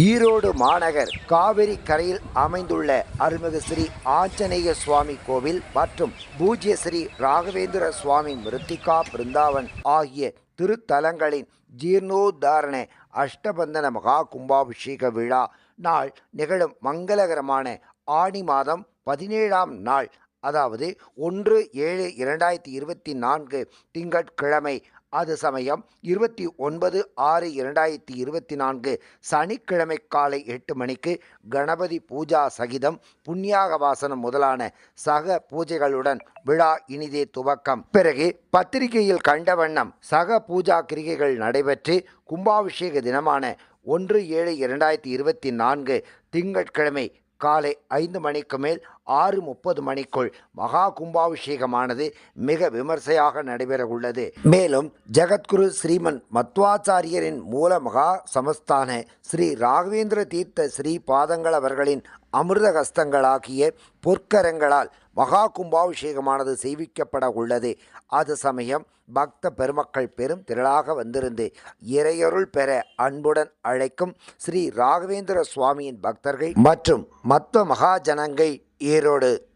ஈரோடு மாநகர் காவிரி கரையில் அமைந்துள்ள அருள்மிகு ஸ்ரீ ஆஞ்சநேய சுவாமி கோவில் மற்றும் பூஜ்ய ஸ்ரீ ராகவேந்திர சுவாமி மிருத்திகா பிருந்தாவன் ஆகிய திருத்தலங்களின் ஜீர்ணோத்தாரண அஷ்டபந்தன மகா கும்பாபிஷேக விழா நாள் நிகழும் மங்களகரமான ஆணி மாதம் பதினேழாம் நாள் அதாவது ஒன்று ஏழு இரண்டாயிரத்தி இருபத்தி நான்கு திங்கட்கிழமை. அது சமயம் இருபத்தி ஒன்பது ஆறு இரண்டாயிரத்தி இருபத்தி நான்கு. சனிக்கிழமை காலை எட்டு மணிக்கு கணபதி பூஜா சகிதம் புண்ணியாக வாசனம் முதலான சக பூஜைகளுடன் விழா இனிதே துவக்கம். பிறகு பத்திரிகையில் கண்ட வண்ணம் சக பூஜா கிரிகைகள் நடைபெற்று கும்பாபிஷேக தினமான ஒன்று ஏழு இரண்டாயிரத்தி இருபத்தி நான்கு திங்கட்கிழமை காலை ஐந்து மணிக்கு மேல் ஆறு முப்பது மணிக்குள் மகா கும்பாபிஷேகமானது மிக விமர்சையாக நடைபெற உள்ளது மேலும் ஜெகத்குரு ஸ்ரீமன் மத்வாச்சாரியரின் மூல மகா சமஸ்தான ஸ்ரீ ராகவேந்திர தீர்த்த ஸ்ரீ பாதங்கள் அவர்களின் அமிர்த ஹஸ்தங்களாகிய பொற்கரங்களால் மகா கும்பாபிஷேகமானது செய்விக்கப்பட உள்ளது அது சமயம் பக்த பெருமக்கள் பெரும் திரளாக வந்திருந்து இறையருள் பெற அன்புடன் அழைக்கும் ஸ்ரீ ராகவேந்திர சுவாமியின் பக்தர்கள் மற்றும் மத்வ மகாஜனங்கள் ஈரோடு